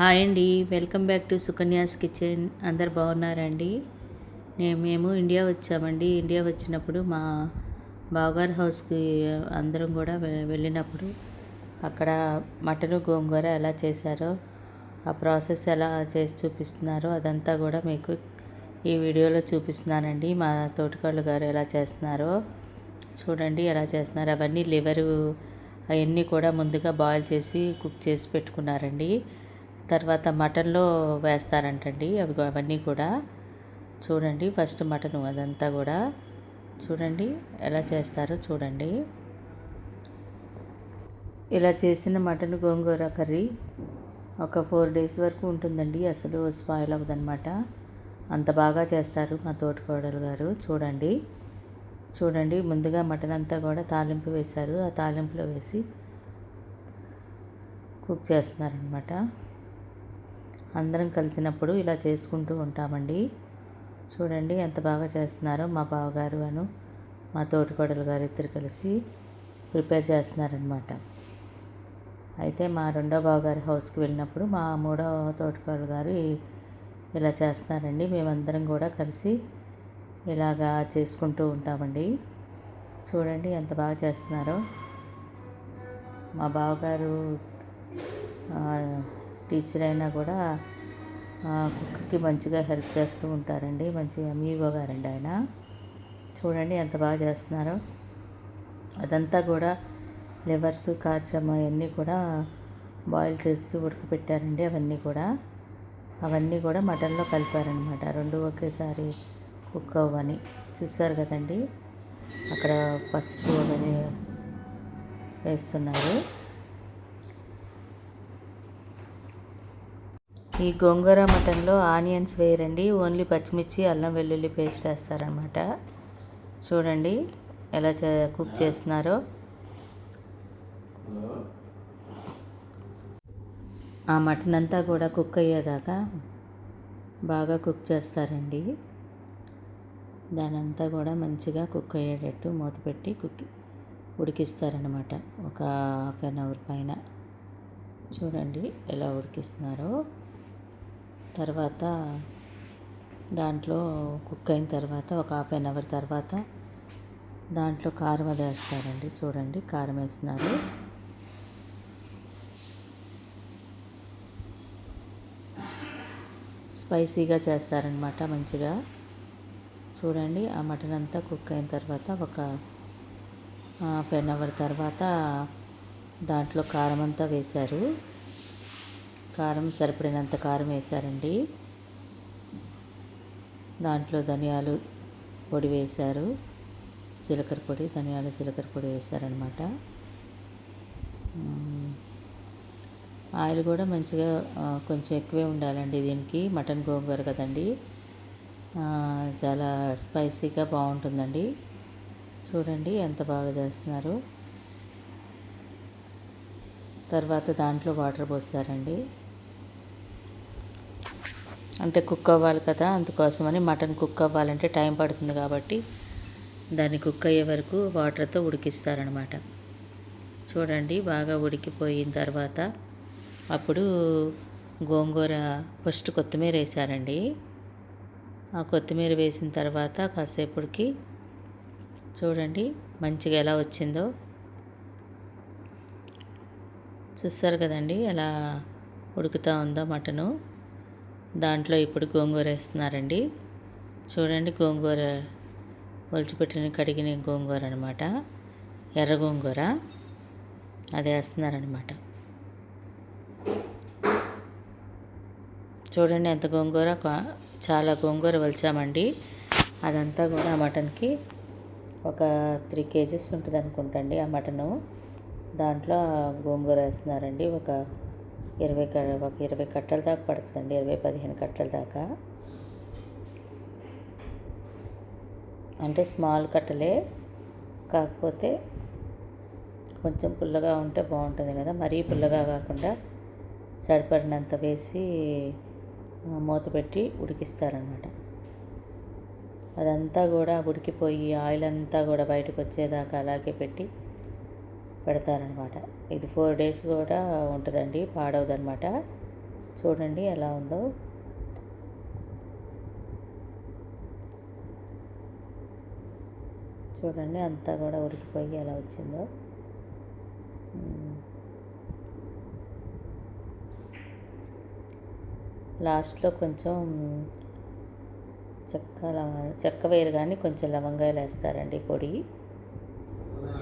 Hi అండి. Welcome back to Sukanya's kitchen. అందరు బాగున్నారండి? నేను మేము ఇండియా వచ్చామండి. ఇండియా వచ్చినప్పుడు మా బావగారి హౌస్కి అందరం కూడా వెళ్ళినప్పుడు అక్కడ మటన్ గోంగూర ఎలా చేశారో ఆ ప్రాసెస్ ఎలా చేసి చూపిస్తున్నారో అదంతా కూడా మీకు ఈ వీడియోలో చూపిస్తున్నానండి. మా తోటికోళ్ళ గారు ఎలా చేస్తున్నారో చూడండి ఎలా చేస్తున్నారు. అవన్నీ లివరు అవన్నీ కూడా ముందుగా బాయిల్ చేసి కుక్ చేసి పెట్టుకున్నారండి. తర్వాత మటన్లో వేస్తారంటండి అవి అవన్నీ కూడా. చూడండి ఫస్ట్ మటన్ అదంతా కూడా. చూడండి ఎలా చేస్తారో చూడండి. ఇలా చేసిన మటన్ గోంగూర కర్రీ ఒక ఫోర్ డేస్ వరకు ఉంటుందండి అసలు స్పాయిల్ అవ్వదన్నమాట. అంత బాగా చేస్తారు మా తోటికోడలు గారు చూడండి. చూడండి ముందుగా మటన్ అంతా కూడా తాలింపు వేశారు. ఆ తాలింపులో వేసి కుక్ చేస్తున్నారనమాట అందరం కలిసినప్పుడు ఇలా చేసుకుంటూ ఉంటామండి. చూడండి ఎంత బాగా చేస్తున్నారో మా బావగారు అను మా తోటికోడలు గారు ఇద్దరు కలిసి ప్రిపేర్ చేస్తున్నారనమాట అయితే మా రెండో బావగారి హౌస్కి వెళ్ళినప్పుడు మా మూడో తోటికోడలు గారు ఇలా చేస్తున్నారండి. మేమందరం కూడా కలిసి ఇలాగా చేసుకుంటూ ఉంటామండి. చూడండి ఎంత బాగా చేస్తున్నారో. మా బావగారు టీచర్ అయినా కూడా కుక్కకి మంచిగా హెల్ప్ చేస్తూ ఉంటారండి. మంచి ఎంఈఓ గారండి ఆయన. చూడండి ఎంత బాగా చేస్తున్నారో. అదంతా కూడా లివర్స్ కాచం అవన్నీ కూడా బాయిల్ చేసి ఉడకపెట్టారండి అవన్నీ కూడా. అవన్నీ కూడా మటన్లో కలిపారనమాట రెండు ఒకేసారి కుక్ అవ్వని. చూసారు కదండి. అక్కడ పసుపు అవన్నీ వేస్తున్నారు. ఈ గోంగూర మటన్లో ఆనియన్స్ వేయరండి ఓన్లీ పచ్చిమిర్చి అల్లం వెల్లుల్లి పేస్ట్ వేస్తారనమాట చూడండి ఎలా చే కుక్ చేస్తున్నారో. ఆ మటన్ అంతా కూడా కుక్ అయ్యేదాకా బాగా కుక్ చేస్తారండి. దానంతా కూడా మంచిగా కుక్ అయ్యేటట్టు మూత పెట్టి కుక్ ఉడికిస్తారనమాట ఒక హాఫ్ అన్ అవర్ పైన. చూడండి ఎలా ఉడికిస్తున్నారో. తర్వాత దాంట్లో కుక్ అయిన తర్వాత ఒక హాఫ్ అన్ అవర్ తర్వాత దాంట్లో కారం అది వేస్తారండి. చూడండి కారం వేస్తున్నారు. స్పైసీగా చేస్తారనమాట మంచిగా. చూడండి ఆ మటన్ అంతా కుక్ అయిన తర్వాత ఒక హాఫ్ అన్ అవర్ తర్వాత దాంట్లో కారం అంతా వేశారు. కారం సరిపడినంత కారం వేశారండి. దాంట్లో ధనియాలు పొడి వేశారు. జీలకర్ర పొడి ధనియాలు జీలకర్ర పొడి వేశారనమాట ఆయిల్ కూడా మంచిగా కొంచెం ఎక్కువే ఉండాలండి దీనికి. మటన్ గోంగూర కదండి. చాలా స్పైసీగా బాగుంటుందండి. చూడండి ఎంత బాగా చేస్తున్నారు. తర్వాత దాంట్లో వాటర్ పోస్తారండి అంటే కుక్ అవ్వాలి కదా అందుకోసమని మటన్ కుక్ అవ్వాలంటే టైం పడుతుంది కాబట్టి దాన్ని కుక్ అయ్యే వరకు వాటర్తో ఉడికిస్తారనమాట చూడండి బాగా ఉడికిపోయిన తర్వాత అప్పుడు గోంగూర ఫస్ట్ కొత్తిమీర వేసారండి. ఆ కొత్తిమీర వేసిన తర్వాత కాసేపటికి చూడండి మంచిగా ఎలా వచ్చిందో. చూస్తారు కదండి ఎలా ఉడుకుతూ ఉందో మటను దాంట్లో ఇప్పుడు గోంగూర వేస్తున్నారండి. చూడండి గోంగూర ఒలిచిపెట్టిన కడిగిన గోంగూర అనమాట ఎర్ర గోంగూర అది వేస్తున్నారనమాట చూడండి ఎంత గోంగూర చాలా గోంగూర వలిచామండి అదంతా కూడా ఆ మటన్కి ఒక త్రీ కేజీస్ ఉంటుంది అనుకుంటండి ఆ మటను. దాంట్లో గోంగూర వేస్తున్నారండి. ఒక ఇరవై ఒక ఇరవై కట్టల దాకా పడుతుందండి ఇరవై పదిహేను కట్టల దాకా. అంటే స్మాల్ కట్టలే కాకపోతే కొంచెం పుల్లగా ఉంటే బాగుంటుంది కదా. మరీ పుల్లగా కాకుండా సరిపడినంత వేసి మూత పెట్టి ఉడికిస్తారనమాట అదంతా కూడా ఉడికిపోయి ఆయిల్ అంతా కూడా బయటకు వచ్చేదాకా అలాగే పెట్టి పెడతారనమాట. ఇది ఫోర్ డేస్ కూడా ఉంటుందండి పాడవదనమాట. చూడండి ఎలా ఉందో. చూడండి అంతా కూడా ఉడికిపోయి ఎలా వచ్చిందో. లాస్ట్లో కొంచెం చెక్క లవ చెక్క వేరు కానీ కొంచెం లవంగాయలు వేస్తారండి పొడి.